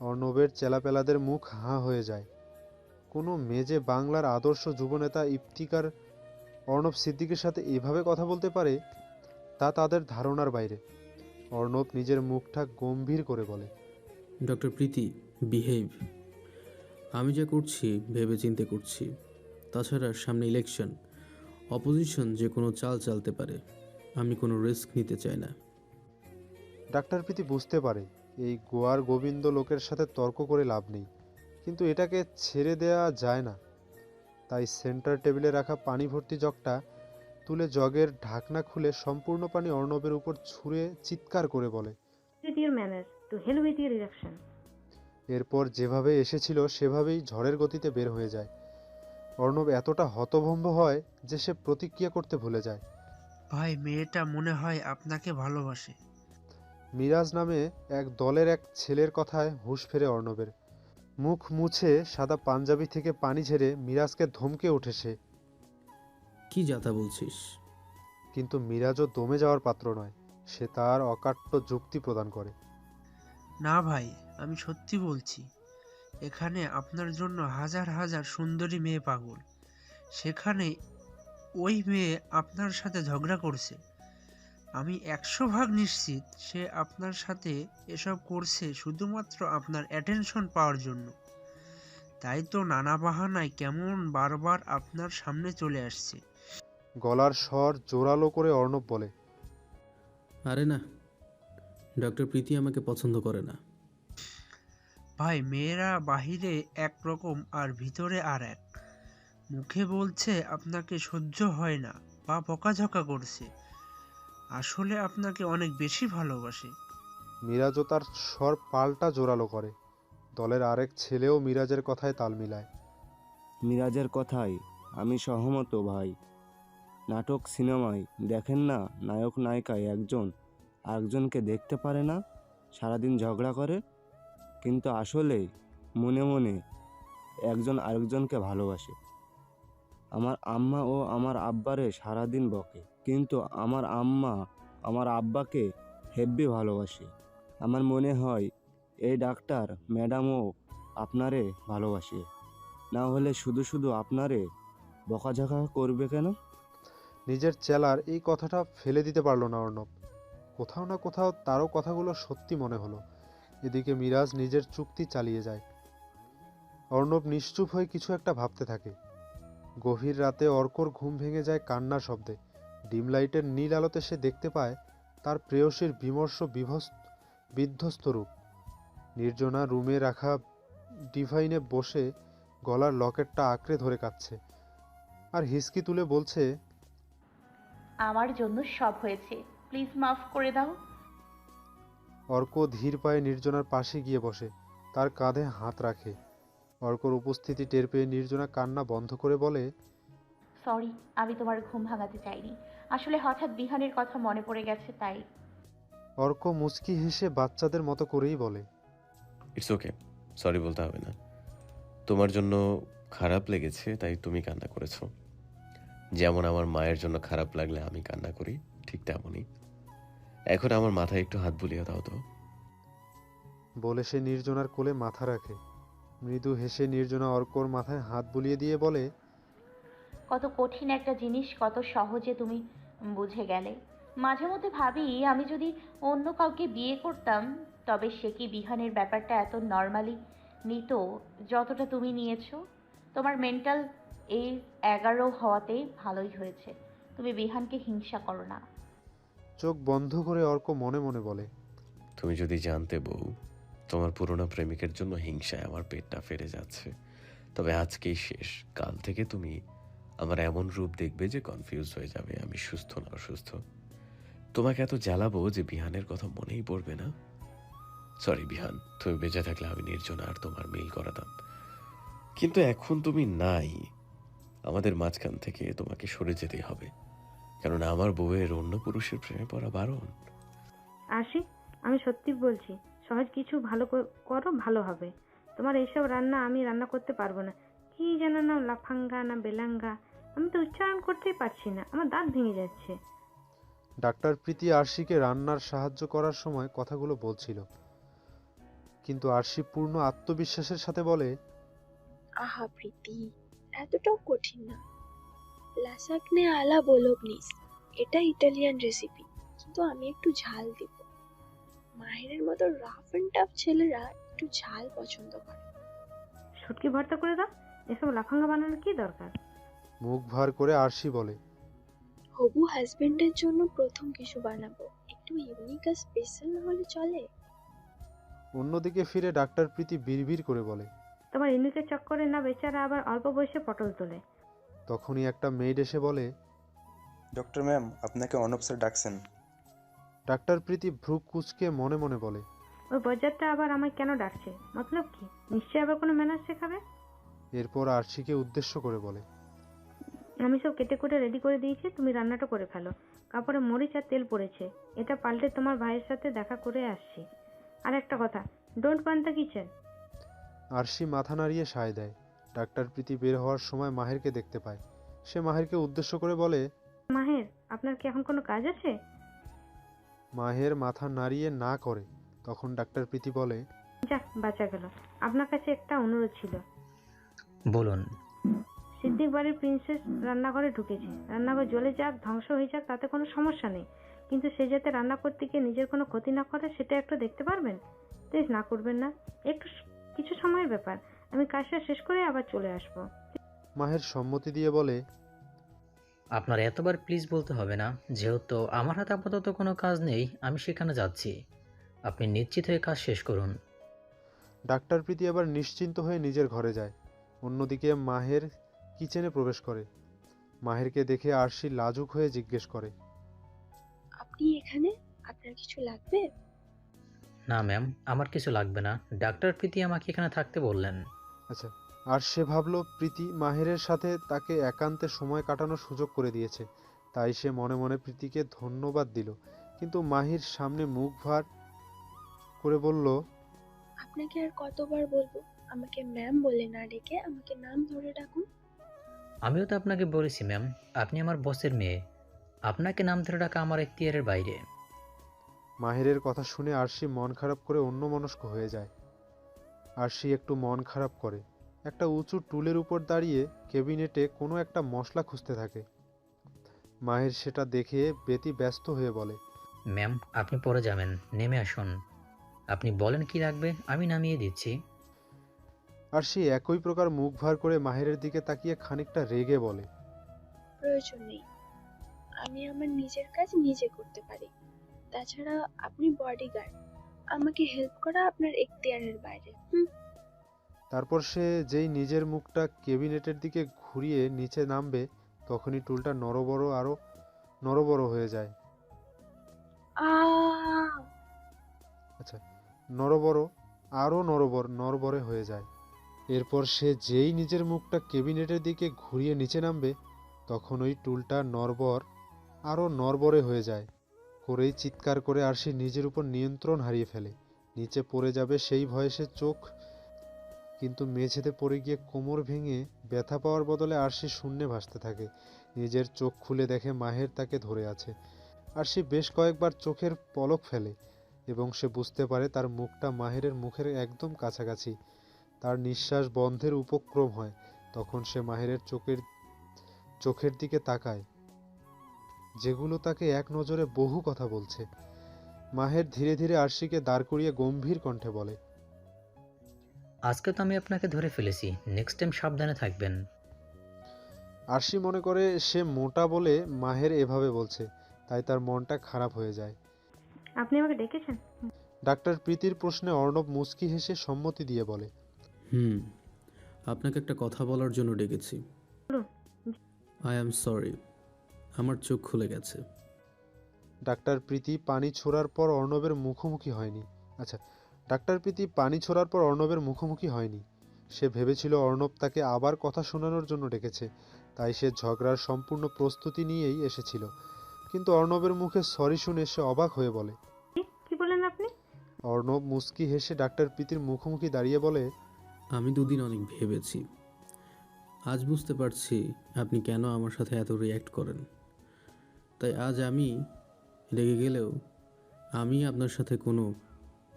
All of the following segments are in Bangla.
অর্ণবের চেলাপেলাদের মুখ হাঁ হয়ে যায়। কোনো মেজে বাংলার আদর্শ যুবনেতা ইফতিকার অর্ণব সিদ্দিকের সাথে এভাবে কথা বলতে পারে তা তাদের ধারণার বাইরে। অর্ণব নিজের মুখটা গম্ভীর করে বলে ডক্টর প্রীতি বিহেভ আমি যা করছি ভেবে চিন্তে করছি। তাছাড়া সামনে ইলেকশন অপোজিশন যে কোনো চাল চালতে পারে। আমি কোনো রিস্ক নিতে চাই না। ডাক্তার প্রীতি বুঝতে পারে এই গোয়ার গোবিন্দ লোকের সাথে তর্ক করে লাভ নেই। কিন্তু এটাকে ছেড়ে দেওয়া যায় না। তাই সেন্টার টেবিলে রাখা পানি ভর্তি জগটা তুলে জগের ঢাকনা খুলে সম্পূর্ণ পানি অর্ণবের উপর ছুঁড়ে চিৎকার করে বলে. এরপর যেভাবে এসেছিল সেভাবেই ঝড়ের গতিতে বের হয়ে যায়। অর্ণব এতটা হতভম্ব হয় যে সে প্রতিক্রিয়া করতে ভুলে যায়। ভাই মেয়েটা মনে হয় আপনাকে ভালোবাসে। মিরাজ নামে এক দলের এক ছেলের কথায় হুঁশ ফেরে অর্ণবের। মুখ মুছে সাদা পাঞ্জাবি থেকে পানি ঝেড়ে মিরাজকে ধমকে ওঠে সে। কি যাতা বলছিস? কিন্তু মিরাজও দমে যাওয়ার পাত্র নয় সে তার অকাট্য যুক্তি প্রদান করে। না ভাই আমি সত্যি বলছি এখানে আপনার জন্য হাজার হাজার সুন্দরী মেয়ে পাগল। সেখানে ওই মেয়ে আপনার সাথে ঝগড়া করছে। আমি একশো ভাগ নিশ্চিত সে আপনার সাথে এসব করছে শুধুমাত্র আপনার অ্যাটেনশন পাওয়ার জন্য। তাই তো নানা বাহানায় কেমন বারবার আপনার সামনে চলে আসছে। গলার স্বর জোরালো করে অর্ণব বলে আরে না ডক্টর প্রীতি আমাকে পছন্দ করে না। ভাই মেয়েরা বাহিরে এক রকম আর ভিতরে আর এক। মুখে বলছে আপনাকে সহ্য হয় না বা বকাঝকা করছে। আসলে আপনাকে অনেক বেশি ভালোবাসে। মিরাজও তার স্বর পাল্টা জোরালো করে। দলের আরেক ছেলেও মিরাজের কথায় তাল মিলায়। মিরাজের কথায় আমি সহমত ভাই। নাটক সিনেমায় দেখেন না নায়ক নায়িকায় একজন আরেকজনকে দেখতে পারে না সারাদিন ঝগড়া করে। কিন্তু আসলে মনে মনে একজন আরেকজনকে ভালোবাসে। আমার আম্মা ও আমার আব্বারে সারাদিন বকে। কিন্তু আমার আম্মা আমার আব্বাকে হেব্বি ভালোবাসে। আমার মনে হয় এই ডাক্তার ম্যাডামও আপনারে ভালোবাসে। না হলে শুধু শুধু আপনারে বকাঝকা করবে কেন? নিজের চেলার এই কথাটা ফেলে দিতে পারল না অর্ণব। কোথাও না কোথাও তারও কথাগুলো সত্যি মনে হলো। এদিকে মিরাজ নিজের চুক্তি চালিয়ে যায়। অর্ণব নিশ্চুপ হয়ে কিছু একটা ভাবতে থাকে। গভীর রাতে অর্কর ঘুম ভেঙে যায় কান্নার শব্দে। ডিম লাইটের নীল আলোতে সে দেখতে পায় তার প্রেয়সীর বিমর্ষ বিভস্ত বিধ্বস্ত রূপ। নির্জনা রুমে রাখা ডিভাইনে বসে গলার লকেটটা আঁকড়ে ধরে কাঁদছে আর হিসকি তুলে বলছে আমার জন্য সব হয়েছে। প্লিজ মাফ করে দাও। অর্ক ধীর পায়ে নির্জনার পাশে গিয়ে বসে তার কাঁধে হাত রাখে। অর্কর উপস্থিতি টের পেয়ে নির্জনা কান্না বন্ধ করে বলে সরি আমি তোমার ঘুম ভাঙাতে চাইনি। আসলে হঠাৎ বিহানের কথা মনে পড়ে গেছে তাই। অর্ক মুচকি হেসে বাচ্চাদের মতো করেই বলে। ইটস ওকে সরি বলতে হবে না। তোমার জন্য খারাপ লেগেছে তাই তুমি কান্না করেছ। যেমন আমার মায়ের জন্য খারাপ লাগলে আমি কান্না করি ঠিক তেমনই। এখন আমার মাথায় একটু হাত বুলিয়ে দাও তো। বলে সে নির্জনার কোলে মাথা রাখে। মৃদু হেসে নির্জনা অর্কর মাথায় হাত বুলিয়ে দিয়ে বলে কত কঠিন একটা জিনিস কত সহজে তুমি বুঝে গেলে। মাঝে মধ্যে ভাবি আমি যদি অন্য কাউকে বিয়ে করতাম তবে সে কি বিহানের ব্যাপারটা এত নর্মালি? নিত যতটা তুমি নিয়েছো। তোমার মেন্টাল এই এগারো হওয়াতে ভালোই হয়েছে। তুমি বিহানকে হিংসা করো না। চোখ বন্ধ করে অর্ক মনে মনে বলে তুমি যদি জানতে বউ তোমার পুরনো প্রেমিকের জন্য হিংসায় আমার পেটটা ফেরে যাচ্ছে। তবে আজকেই শেষ। কাল থেকে তুমি আমার এমন রূপ দেখবে যে কনফিউজ হয়ে যাবে, আমি সুস্থ না অসুস্থ। তোমাকে এত জ্বালাবো যে বিহানের কথা মনেই পড়বে না? সরি বিহান, তুমি বেঁচে থাকলে আমি নির্জন আর তোমার মিল করাতাম। কিন্তু এখন তুমি নাই। আমাদের মাঝখান থেকে তোমাকে সরে যেতে হবে। কারণ আমার বউয়ের অন্য পুরুষের প্রেমে পড়া বারণ। আশিক আমি সত্যি বলছি, সহজ কিছু ভালো করো, ভালো হবে। তোমার এইসব রান্না আমি রান্না করতে পারব না। কি যেন না লাফাঙ্গা না বেলাঙ্গা। আমি তো উচ্চারণ করতেই পারছি না আমার দাঁত ভেঙে যাচ্ছে। ডাক্তার প্রীতি আরশিকে রান্নার সাহায্য করার সময় কথাগুলো বলছিল। কিন্তু আরশি পূর্ণ আত্মবিশ্বাসের সাথে বলে আহা প্রীতি এতটাও কঠিন না। লাসাকনে আলা বোলোগনিস এটা ইটালিয়ান রেসিপি কিন্তু আমি একটু ঝাল দিব। মাহিরের মতো রাফ অ্যান্ড টাফ ছেলেরা একটু ঝাল পছন্দ করে। শুটকি ভর্তা করে দাও এসব লাফাঙ্গা বানানোর কি দরকার? মুখ ভার করে আরশি বলে হবু হাজবেন্ডের জন্য প্রথম কিছু বানাবো। একটু ইউনিক আর স্পেশাল না হলে চলে? অন্যদিকে ফিরে ডাক্তার প্রীতি বিড়বিড় করে বলে তোমার ইউনিকের চক্করে না বেচারা আবার অল্প বয়সে পটল তোলে। তখনই একটা মেয়েড এসে বলে ডক্টর ম্যাম আপনাকে অর্ণব স্যার ডাকছেন। ডাক্তার প্রীতি ভ্রু কুচকে মনে মনে বলে ওই বজ্জারটা আবার আমায় কেন ডাকছে? মতলব কি? নিশ্চয়ই আবার কোনো ম্যানার শেখাবে? এরপর আরশিকে উদ্দেশ্য করে বলে আমি সব কেটে কুটে রেডি করে দিয়েছি তুমি রান্নাটা করে ফেলো। কাপড়ে মরিচ আর তেল পড়েছে। এটা পাল্টে তোমার ভাইয়ের সাথে দেখা করে আসছি। আর একটা কথা ডোন্ট পান দ্য কিচেন আরশি মাথা নাড়িয়ে সায় দেয়। ডাক্তার প্রীতি বের হওয়ার সময় মাহেরকে দেখতে পায়। সে মাহেরকে উদ্দেশ্য করে বলে মাহের আপনার কি এখন কোনো কাজ আছে? মাহের মাথা নাড়িয়ে না করে। তখন ডাক্তার প্রীতি বলে যাক বাঁচা গেল। আপনার কাছে একটা অনুরোধ ছিল। বলুন। সিদ্দিক বাড়ির প্রিন্সেস রান্নাঘরে ঢুকেছে। রান্নাঘর জ্বলে যাক ধ্বংস হয়ে যাক তাতে কোনো সমস্যা নেই। কিন্তু সে যাতে রান্না করতে গিয়ে নিজের কোনো ক্ষতি না করে সেটা একটু দেখতে পারবেন? প্লিজ না করবেন না। একটু কিছু সময়ের ব্যাপার। আমি কাজটা শেষ করে আবার চলে আসব। মাহের সম্মতি দিয়ে বলে আপনার এতবার প্লিজ বলতে হবে না। যেহেতু আমার হাতে আপাতত কোনো কাজ নেই আমি সেখানে যাচ্ছি। আপনি নিশ্চিত হয়ে কাজ শেষ করুন। ডাক্তার প্রীতি আবার নিশ্চিন্ত হয়ে নিজের ঘরে যায়। অন্যদিকে মাহের কিচেনে প্রবেশ করে। মাহেরকে দেখে আরশি লাজুক হয়ে জিজ্ঞেস করে। আপনি এখানে? আপনার কিছু লাগবে? না ম্যাম আমার কিছু লাগবে না। ডাক্তার প্রীতি আমাকে এখানে থাকতে বললেন। আচ্ছা আর সে ভাবল প্রীতি মাহেরের সাথে তাকে একান্তে সময় কাটানোর সুযোগ করে দিয়েছে। তাই সে মনে মনে প্রীতিকে ধন্যবাদ দিল। কিন্তু মাহির সামনে মুখ ভার করে বলল আপনাকে আর কতবার বলব? আমাকে ম্যাম বলে না ডেকে আমাকে নাম ধরে ডাকুন। আমিও তো আপনাকে বলেছি ম্যাম আপনি আমার বসের মেয়ে। আপনাকে নাম ধরে ডাকা আমার এখতিয়ারের বাইরে। মাহেরের কথা শুনে আরশি মন খারাপ করে অন্যমনস্ক হয়ে যায়। আরশি একটু মন খারাপ করে। একটা উঁচু টুলের উপর দাঁড়িয়ে কেবিনেটে কোনো একটা মশলা খুঁজতে থাকে। মাহের সেটা দেখে বেতি ব্যস্ত হয়ে বলে ম্যাম আপনি পরে যাবেন নেমে আসুন। আপনি বলেন কি লাগবে আমি নামিয়ে দিচ্ছি। আর সে একই প্রকার মুখ ভার করে মাহেরের দিকে তাকিয়ে খানিকটা রেগে বলে প্রয়োজন নেই। আমি আমার নিজের কাজ নিজে করতে পারি। তাছাড়া আপনি বডিগার্ড আমাকে হেল্প করা আপনার এখতিয়ারের বাইরে। হুম। তারপর সে যেই নিজের মুখটা কেবিনেটের দিকে ঘুরিয়ে নিচে নামবে তখনই টুলটা নরবড় আরও নরবড় হয়ে যায়। আচ্ছা নরবড় আরও নরবর নরবরে হয়ে যায়। এরপর সে যেই নিজের মুখটা কেবিনেটের দিকে ঘুরিয়ে নিচে নামবে, তখন ওই টুলটা নরবর আরও নরবরে হয়ে যায়। করেই চিৎকার করে আর সে নিজের উপর নিয়ন্ত্রণ হারিয়ে ফেলে। নিচে পড়ে যাবে সেই ভয়ে সে চোখ, কিন্তু মেঝেতে পড়ে গিয়ে কোমর ভেঙে ব্যথা পাওয়ার বদলে আর সে শূন্যে ভাসতে থাকে। নিজের চোখ খুলে দেখে মাহের তাকে ধরে আছে। আর সে বেশ কয়েকবার চোখের পলক ফেলে এবং সে বুঝতে পারে তার মুখটা মাহেরের মুখের একদম কাছাকাছি। তার নিঃশ্বাস বন্ধের উপক্রম হয় তখন সে মাহেরের চোখের চোখের দিকে তাকায়। যেগুলো তাকে এক নজরে বহু কথা বলছে। মাহের ধীরে ধীরে আরশিকে দাঁড় করিয়ে গম্ভীর কণ্ঠে বলে আজকে তো আমি আপনাকে ধরে ফেলেছি নেক্সট টাইম সাবধানে থাকবেন। আরশি মনে করে সে মোটা বলে মাহের এভাবে বলছে তাই তার মনটা খারাপ হয়ে যায়। আপনি আমাকে ডেকেছেন? ডাক্তার প্রীতির প্রশ্নে অর্ণব মুচকি হেসে সম্মতি দিয়ে বলে হুম আপনাকে একটা কথা বলার জন্য ডেকেছি। আই অ্যাম সরি আমার চোখ খুলে গেছে। ডাক্তার প্রীতি পানি ছোড়ার পর অর্ণবের মুখোমুখি হয়নি। আচ্ছা ডাক্তার প্রীতি পানি ছোড়ার পর অর্ণবের মুখোমুখি হয়নি। সে ভেবেছিল অর্ণব তাকে আবার কথা শোনানোর জন্য ডেকেছে তাই সে ঝগড়ার সম্পূর্ণ প্রস্তুতি নিয়েই এসেছিল। কিন্তু অর্ণবের মুখে সরি শুনে সে অবাক হয়ে বলে কি কি বলেন আপনি? অর্ণব মুস্কি হেসে ডাক্তার প্রীতির মুখোমুখি দাঁড়িয়ে বলে আমি দুদিন অনেক ভেবেছি। আজ বুঝতে পারছি আপনি কেন আমার সাথে এত রিয়্যাক্ট করেন। তাই আজ আমি রেগে গেলেও আমি আপনার সাথে কোনো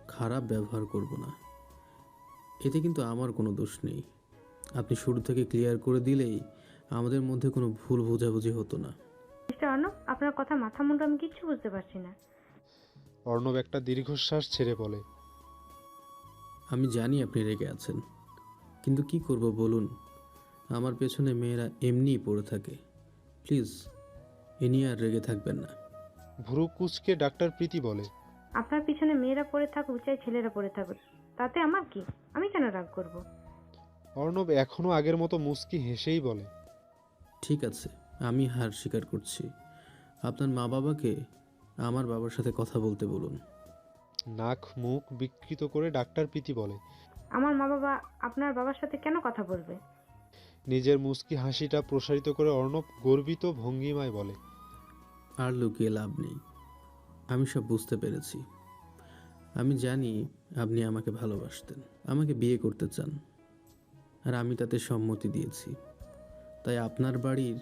খারাপ ব্যবহার করব না। এতে কিন্তু আমার কোনো দোষ নেই। আপনি শুরু থেকে ক্লিয়ার করে দিলেই আমাদের মধ্যে কোনো ভুল বোঝাবুঝি হতো না। মিস্টার অর্ণব আপনার কথা মাথা মুন্ডু আমি কিচ্ছু বুঝতে পারছি না। অর্ণব একটা দীর্ঘশ্বাস ছেড়ে বলে আমি জানি আপনি রেগে আছেন। কিন্তু কি করব বলুন? আমার পেছনে মেয়েরা এমনিই পড়ে থাকে। প্লিজ এ নিয়ে আর রেগে থাকবেন না। ভুরু কুচকে ডাক্তার প্রীতি বলে আপনার পিছনে মেয়েরা পড়ে থাকুক চাই ছেলেরা পড়ে থাকুক তাতে আমার কি? আমি কেন রাগ করব? অর্ণব এখনও আগের মতো মুস্কি হেসেই বলে ঠিক আছে আমি হার স্বীকার করছি। আপনার মা বাবাকে আমার বাবার সাথে কথা বলতে বলুন। নাক মুখ বিকৃত করে ডাক্তার প্রীতি বলে। আমার মা বাবা আপনার বাবার সাথে কেন কথা বলবে? নিজের মুস্কি হাসিটা প্রসারিত করে অর্ণব গর্বিত ভঙ্গিমায় বলে আর লুকিয়ে লাভ নেই। আমি সব বুঝতে পেরেছি। আমি জানি আপনি আমাকে ভালোবাসতেন আমাকে বিয়ে করতে চান আর আমি তাতে সম্মতি দিয়েছি। তাই আপনার বাড়ির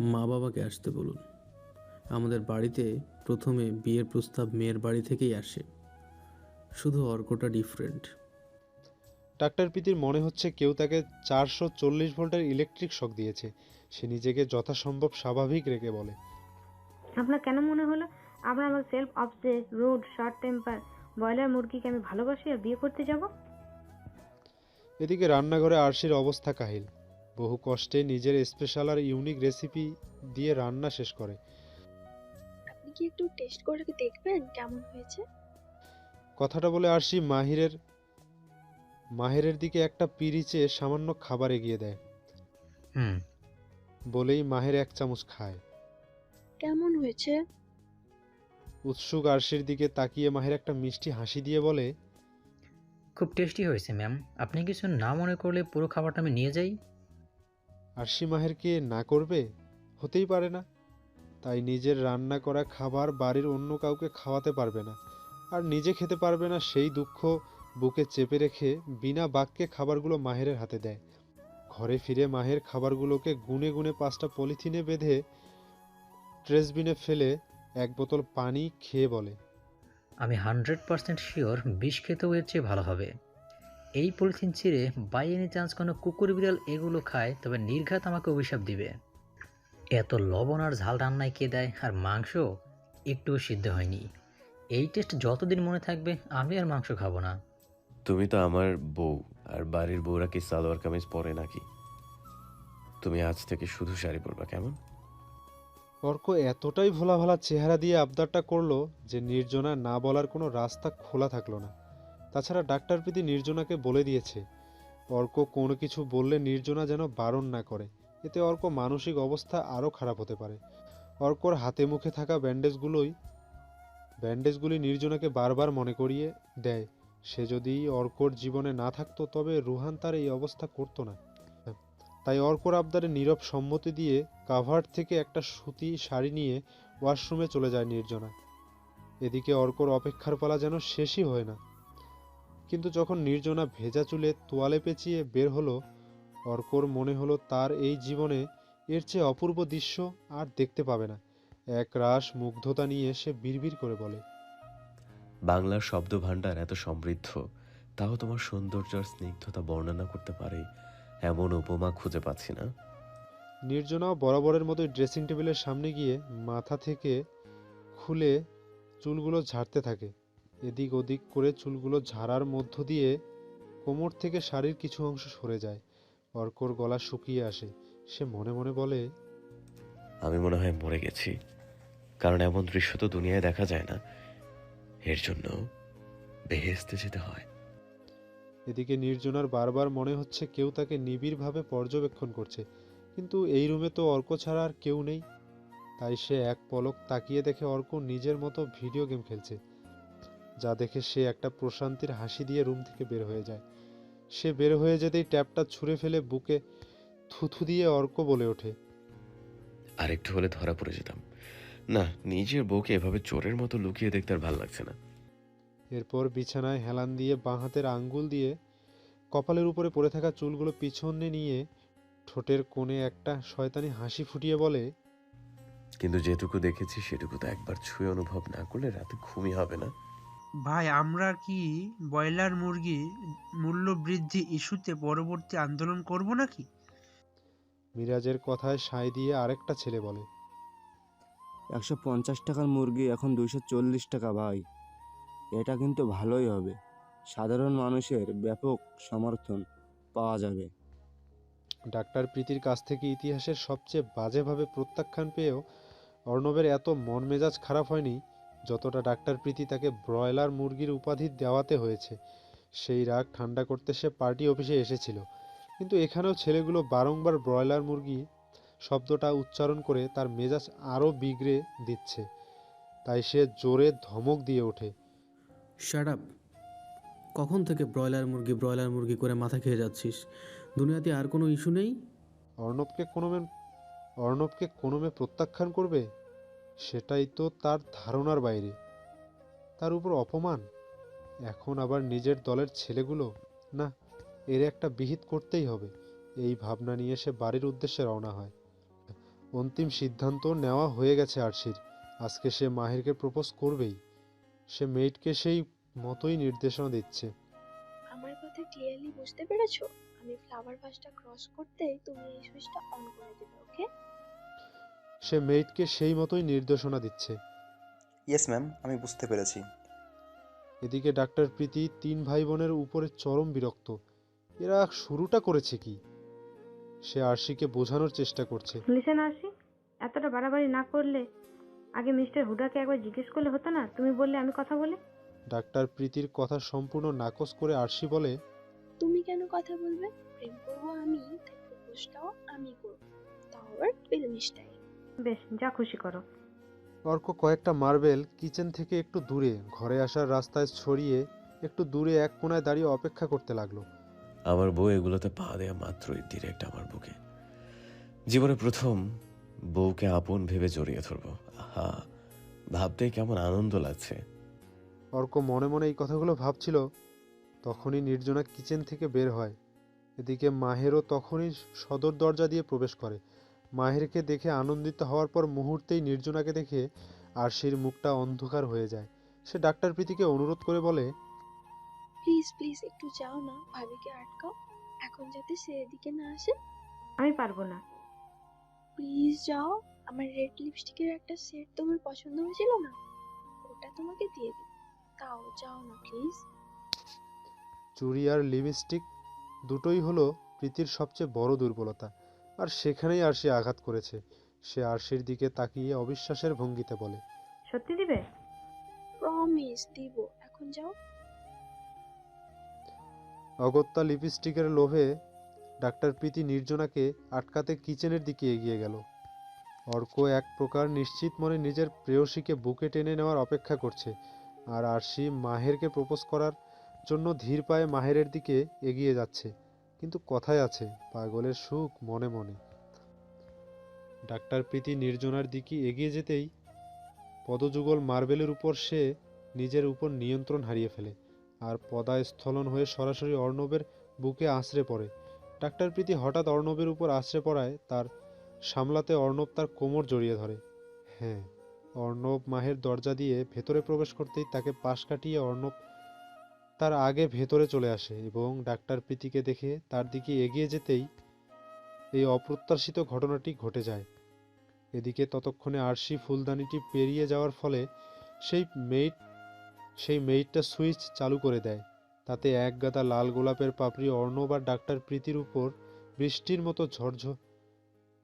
মা বাবাকে আসতে বলুন। আমাদের বাড়িতে প্রথমে বিয়ের প্রস্তাব মেয়ের বাড়ি থেকেই আসে। শুধু অর্কটা ডিফারেন্ট ডাক্তার প্রীতির মনে হচ্ছে কেউ তাকে চারশো চল্লিশ ভোল্টের ইলেকট্রিক শক দিয়েছে। সে নিজেকে যথাসম্ভব স্বাভাবিক রেখে বলে। আপনার কেন মনে হলো? আপনার আমার self obsess rude short temper broiler মুরগিকে আমি ভালোবাসি আর বিয়ে করতে যাব? এদিকে রান্নাঘরে আরশির অবস্থা কাহিল। বহু কষ্টে নিজের স্পেশাল আর ইউনিক রেসিপি দিয়ে রান্না শেষ করে। কি একটু টেস্ট করে দেখবেন কেমন হয়েছে? কথাটা বলে আরশি মাহিরের মাহিরের দিকে একটা পিরিচে সামান্য খাবার এগিয়ে দেয়। হুম। বলেই মাহের এক চামচ খায়। কেমন হয়েছে? উৎসুক আরশির দিকে তাকিয়ে মাহের একটা মিষ্টি হাসি দিয়ে বলে খুব টেস্টি হয়েছে ম্যাম আপনি কিছু না মনে করলে পুরো খাবারটা আমি নিয়ে যাই। আরশি মাহেরকে না করবে হতেই পারে না। তাই নিজের রান্না করা খাবার বাড়ির অন্য কাউকে খাওয়াতে পারবে না। আর নিজে খেতে পারবে না সেই দুঃখ বুকে চেপে রেখে বিনা বাক্যে খাবারগুলো মাহেরের হাতে দেয়। ঘরে ফিরে মাহের খাবারগুলোকে গুনে গুনে পাঁচটা পলিথিনে বেঁধে ট্রেসবিনে ফেলে এক বোতল পানি খেয়ে বলে, আমি হান্ড্রেড পার্সেন্ট শিওর বিষ খেতেও এর চেয়ে ভালো হবে। এই পলিথিন ছিঁড়ে বাই এনি চান্স কোনো কুকুর বিড়াল এগুলো খায়, তবে নির্ঘাত আমাকে অভিশাপ দিবে। এত লবণ আর ঝাল রান্নায় কে দেয়? আর মাংস? একটুও সিদ্ধ হয়নি। এই টেস্ট যতদিন মনে থাকবে আমি আর মাংস খাব না। তুমি তো আমার বউ আর বাড়ির বউরা কি সালোয়ার কামিজ পরে নাকি? তুমি আজ থেকে শুধু শাড়ি পরবা কেমন? অর্ক এতটাই ভোলা ভালা চেহারা দিয়ে আবদারটা করল যে নির্জনা না বলার কোনো রাস্তা খোলা থাকল না। তাছাড়া ডাক্তার প্রীতি নির্জনাকে বলে দিয়েছে অর্ক কোনো কিছু বললে নির্জনা যেন বারণ না করে। এতে অর্ক মানসিক অবস্থা আরও খারাপ হতে পারে। অর্কর হাতে মুখে থাকা ব্যান্ডেজগুলোই ব্যান্ডেজগুলি নির্জনাকে বারবার মনে করিয়ে দেয়। সে যদি অর্কর জীবনে না থাকতো, তবে রুহান তার এই অবস্থা করতো না। তাই অর্কর আবদারে নীরব সম্মতি দিয়ে কাভার থেকে একটা সুতি শাড়ি নিয়ে ওয়াশরুমে চলে যায় নির্জনা। এদিকে অর্কর অপেক্ষার পালা যেন শেষই হয় না। কিন্তু যখন নির্জনা ভেজা চুলে তোয়ালে পেঁচিয়ে বের হলো অর্কর মনে হলো তার এই জীবনে এর চেয়ে অপূর্ব দৃশ্য আর দেখতে পাবে না। এক রাস মুগ্ধতা নিয়ে সে বিড়বিড় করে বলে বাংলার শব্দ ভাণ্ডার এত সমৃদ্ধ তাও তোমার সৌন্দর্য আর স্নিগ্ধতা বর্ণনা করতে পারে এমন উপমা খুঁজে পাচ্ছি না। নির্জনা বরাবরের মতোই ড্রেসিং টেবিলের সামনে গিয়ে মাথা থেকে খুলে চুলগুলো ঝাড়তে থাকে। এদিক ওদিক করে চুলগুলো ঝাড়ার মধ্য দিয়ে কোমর থেকে শাড়ির কিছু অংশ সরে যায়। অর্কর গলা শুকিয়ে আসে। সে মনে মনে বলে আমি মনে হয় মরে গেছি। কারণ এমন দৃশ্য তো দুনিয়ায় দেখা যায় না। এর জন্য বেহেস্তে যেতে হয়। এদিকে নির্জনার বারবার মনে হচ্ছে কেউ তাকে নিবিড়ভাবে পর্যবেক্ষণ করছে। কিন্তু এই রুমে তো অর্ক ছাড়া আর কেউ নেই। তাই সে এক পলক তাকিয়ে দেখে অর্ক নিজের মতো ভিডিও গেম খেলছে যা দেখে সে একটা প্রশান্তির হাসি দিয়ে রুম থেকে বের হয়ে যায়। সে বের হয়ে যেতেই ট্যাপটা ছুঁড়ে ফেলে বুকে থুথু দিয়ে অর্ক বলে ওঠে। আর একটু হলে ধরা পড়ে যেতাম। না নিজের বউকে এভাবে চোরের মতো লুকিয়ে দেখতে আর ভালো লাগছে না। এরপর বিছানায় হেলান দিয়ে বাঁ হাতের আঙ্গুল দিয়ে কপালের উপরে পড়ে থাকা চুলগুলো পিছনে নিয়ে ঠোঁটের কোণে একটা শয়তানি হাসি ফুটিয়ে বলে কিন্তু যেটুকু দেখেছি সেটুকু তো একবার ছুঁয়ে অনুভব না করলে রাতে ঘুমই হবে না। ভাই আমরা কি ব্রয়লার মুরগি মূল্য বৃদ্ধি ইস্যুতে পরবর্তী আন্দোলন করব নাকি? মিরাজের কথায় সায় দিয়ে আরেকটা ছেলে বলে একশো পঞ্চাশ টাকার মুরগি এখন দুইশো চল্লিশ টাকা ভাই। এটা কিন্তু ভালোই হবে। সাধারণ মানুষের ব্যাপক সমর্থন পাওয়া যাবে। ডাক্তার প্রীতির কাছ থেকে ইতিহাসের সবচেয়ে বাজেভাবে প্রত্যাখ্যান পেয়েও অর্ণবের এত মন মেজাজ খারাপ হয়নি যতটা ডাক্তার প্রীতি তাকে ব্রয়লার মুরগির উপাধি দেওয়াতে হয়েছে সেই রাগ ঠান্ডা করতে সে পার্টি অফিসে এসেছিল। কিন্তু এখানেও ছেলেগুলো বারংবার ব্রয়লার মুরগি শব্দটা উচ্চারণ করে তার মেজাজ আরও বিগড়ে দিচ্ছে। তাই সে জোরে ধমক দিয়ে ওঠে শাট আপ কখন থেকে ব্রয়লার মুরগি ব্রয়লার মুরগি করে মাথা খেয়ে যাচ্ছিস? দুনিয়াতে আর কোনো ইস্যু নেই? অর্ণবকে কোনো মেয়ে অর্ণবকে কোনো মেয়ে প্রত্যাখ্যান করবে? সেটাই তো তার ধারণার বাইরে। তার উপর অপমান? এখন আবার নিজের দলের ছেলেগুলো? না, এর একটা বিহিত করতেই হবে। এই ভাবনা নিয়ে সে বাড়ির উদ্দেশ্যে রওনা হয়। অন্তিম সিদ্ধান্ত নেওয়া হয়ে গেছে আরশির। আজকে সে মাহিরকে প্রপোজ করবেই। সে মেয়েটকে সেই মতোই নির্দেশনা দিচ্ছে। আমার কথা ক্লিয়ারলি বুঝতে পেরেছ? আমি ফ্লাওয়ার ভাসটা ক্রস করতেই তুমি এই সুইচটা অন করে দেবে ওকে সে মেয়েটকে সেই মতোই নির্দেশনা দিচ্ছে। ইয়েস ম্যাম আমি বুঝতে পেরেছি। এদিকে ডাক্তার প্রীতি তিন ভাই বোনের উপরে চরম বিরক্ত। এরা শুরুটা করেছে কি? সে আরশিকে বোঝানোর চেষ্টা করছে। লিসেন আসি এতটা বাড়াবাড়ি না করলে আগে মিস্টার হুডাকে একবার জিজ্ঞেস করলে হতো না? তুমি বললে আমি কথা বলি? ডাক্তার প্রীতির কথা সম্পূর্ণ নাকচ করে আরশি বলে তুমি কেন কথা বলবে? প্রেম করব আমি তাই প্রপোজটাও আমি করব। তাও আবার ফিল্ম স্টাইল বেশ যা খুশি করো। অর্ক কয়েকটা মার্বেল কিচেন থেকে একটু দূরে ঘরে আসার রাস্তায় ছড়িয়ে একটু দূরে এক কোনায় দাঁড়িয়ে অপেক্ষা করতে লাগল। আমার বউ এগুলোতে পা দেয়া মাত্রই ডিরেক্ট আমার বুকে। জীবনে প্রথম বউকে আপন ভেবে জড়িয়ে ধরবো। আহা ভাবতেই কেমন আনন্দ লাগছে। অর্ক মনে মনে এই কথাগুলো ভাবছিল তখনই নির্জনা কিচেন থেকে বের হয়। এদিকে মাহেরও তখনই সদর দরজা দিয়ে প্রবেশ করে। মাহেরকে দেখে আনন্দিত হওয়ার পর মুহূর্তেই নির্জনাকে দেখে আরশির মুখটা অন্ধকার হয়ে যায়। সে ডাক্তার প্রীতিকে অনুরোধ করে বলে প্লিজ প্লিজ একটু যাও না ভাবিকে আটকাও। এখন যাতে সে এদিকে না আসে। আমি পারব না। প্লিজ যাও আমার রেড লিপস্টিকের একটা সেট তোমার পছন্দ হয়েছিল না? ওটা তোমাকে দিয়ে দিই। তাও যাও না প্লিজ। চুড়ি আর লিপস্টিক দুটোই হলো প্রীতির সবচেয়ে বড় দুর্বলতা। আর সেখানেই আরশি আঘাত করেছে। সে আরশির দিকে তাকিয়ে অবিশ্বাসের ভঙ্গিতে বলে সত্যি দিবে? প্রমিস দিব। এখন যাও। অগত্যা লিপস্টিকের লোভে ডাক্তার প্রীতি নির্জনাকে আটকাতে কিচেনের দিকে এগিয়ে গেল। অর্ক এক প্রকার নিশ্চিত মনে নিজের প্রেয়সীকে বুকে টেনে নেওয়ার অপেক্ষা করছে আর আরশি মাহেরকে প্রপোজ করার জন্য ধীর পায়ে মাহেরের দিকে এগিয়ে যাচ্ছে। কিন্তু কথায় আছে, পাগলের সুখ মনে মনে। ডাক্তার প্রীতি নির্জনার দিকে এগিয়ে যেতেই পদযুগল মার্বেলের উপর সে নিজের উপর নিয়ন্ত্রণ হারিয়ে ফেলে আর পদাস্থলন হয়ে সরাসরি অর্ণবের বুকে আছড়ে পড়ে। ডাক্তার প্রীতি হঠাৎ অর্ণবের উপর আছড়ে পড়ায় তার সামলাতে অর্ণব তার কোমর জড়িয়ে ধরে। হ্যাঁ অর্ণব মাহের দরজা দিয়ে ভেতরে প্রবেশ করতেই তাকে পাশ কাটিয়ে অর্ণব তার আগে ভেতরে চলে আসে এবং ডাক্তার প্রীতিকে দেখে তার দিকে এগিয়ে যেতেই এই অপ্রত্যাশিত ঘটনাটি ঘটে যায়। এদিকে ততক্ষণে আরশি ফুলদানিটি পেরিয়ে যাওয়ার ফলে সেই মেইট, সেই মেইটটা সুইচ চালু করে দেয়। তাতে এক গাদা লাল গোলাপের পাপড়ি অর্ণব আর ডাক্তার প্রীতির উপর বৃষ্টির মতো ঝরঝ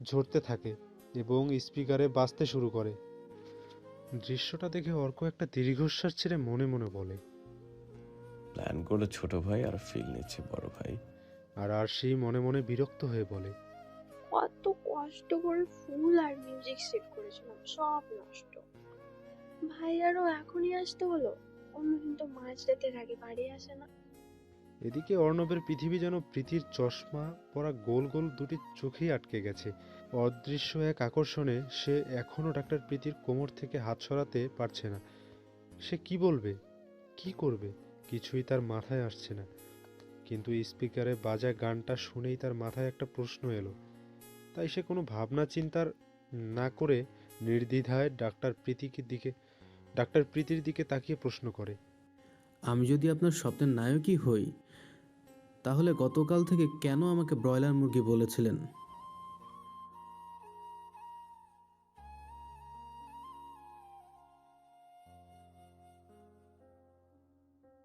ঝরতে থাকে এবং স্পিকারে বাজতে শুরু করে। দৃশ্যটা দেখে অর্ক একটা দীর্ঘশ্বাস ছেড়ে মনে মনে বলে প্ল্যান করল ছোট ভাই আর ফিল নিচ্ছে বড় ভাই। আর আরশি মনে মনে বিরক্ত হয়ে বলে কত কষ্ট করে ফুল আর মিউজিক সেট করেছিলাম সব নষ্ট। ভাইয়ারও এখনই আসতে হলো অন্যদিন তো মাঝ রাতের আগে বাড়ি আসে না। এদিকে অর্ণবের পৃথিবী যেন প্রীতির চশমা পরা গোল গোল দুটি চোখেই আটকে গেছে। অদৃশ্য এক আকর্ষণে সে এখনও ডাক্তার প্রীতির কোমর থেকে হাত সরাতে পারছে না। সে কি বলবে? কি করবে? কিছুই তার মাথায় আসছে না। কিন্তু স্পিকারে বাজা গানটা শুনেই তার মাথায় একটা প্রশ্ন এলো। তাই সে কোনো ভাবনা চিন্তার না করে নির্দ্বিধায় ডাক্তার প্রীতিকে দিকে, ডাক্তার প্রীতির দিকে তাকিয়ে প্রশ্ন করে। আমি যদি আপনার স্বপ্নের নায়কই হই, তাহলে গতকাল থেকে কেন আমাকে ব্রয়লার মুরগি বলেছিলেন?